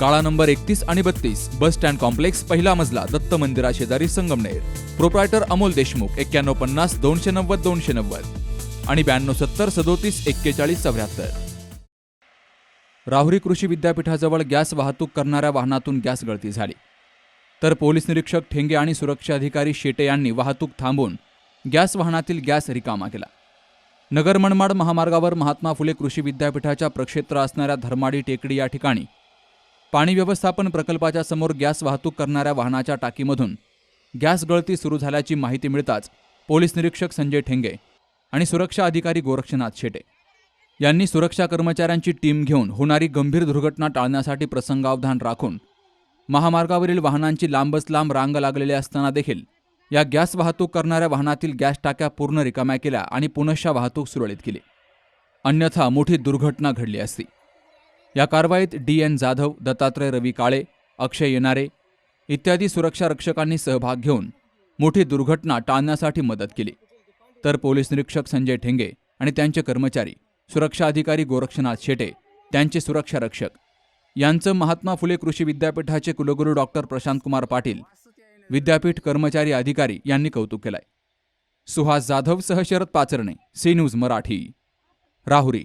काळा नंबर एकतीस आणि बत्तीस बस स्टँड कॉम्प्लेक्स पहिला मजला दत्त मंदिरा शेजारी संगमनेर. प्रोप्रायटर अमोल देशमुख एक्क्याण्णव पन्नास दोनशे नव्वद दोनशे नव्वद. आणि ब्याण्णव सत्तर सदोतीस एक्केचाळीस चौऱ्याहत्तर. राहुरी कृषी विद्यापीठाजवळ गॅस वाहतूक करणाऱ्या वाहनातून गॅस गळती झाली. तर पोलीस निरीक्षक ठेंगे आणि सुरक्षा अधिकारी शेटे यांनी वाहतूक थांबवून गॅस वाहनातील गॅस रिकामा केला. नगर मनमाड महामार्गावर महात्मा फुले कृषी विद्यापीठाच्या प्रक्षेत्र असणाऱ्या धर्माडी टेकडी या ठिकाणी पाणी व्यवस्थापन प्रकल्पाच्या समोर गॅस वाहतूक करणाऱ्या वाहनाच्या टाकीमधून गॅस गळती सुरू झाल्याची माहिती मिळताच पोलीस निरीक्षक संजय ठेंगे आणि सुरक्षा अधिकारी गोरक्षनाथ शेटे यांनी सुरक्षा कर्मचाऱ्यांची टीम घेऊन होणारी गंभीर दुर्घटना टाळण्यासाठी प्रसंगावधान राखून महामार्गावरील वाहनांची लांबच लांब रांग लागलेली असताना देखील या गॅस वाहतूक करणाऱ्या वाहनातील गॅस टाक्या पूर्ण रिकाम्या केल्या आणि पुनश्च वाहतूक सुरळीत केली. अन्यथा मोठी दुर्घटना घडली असती. या कारवाईत डी एन जाधव दत्तात्रय रवी काळे अक्षय येणारे इत्यादी सुरक्षा रक्षकांनी सहभाग घेऊन मोठी दुर्घटना टाळण्यासाठी मदत केली. तर पोलीस निरीक्षक संजय ठेंगे आणि त्यांचे कर्मचारी सुरक्षा अधिकारी गोरक्षनाथ शेटे त्यांचे सुरक्षा रक्षक. यांचं महात्मा फुले कृषी विद्यापीठाचे कुलगुरू डॉक्टर प्रशांत कुमार पाटील विद्यापीठ कर्मचारी अधिकारी यांनी कौतुक केलंय. सुहास जाधव सह Sharad Pacharne C news Marathi. Rahuri.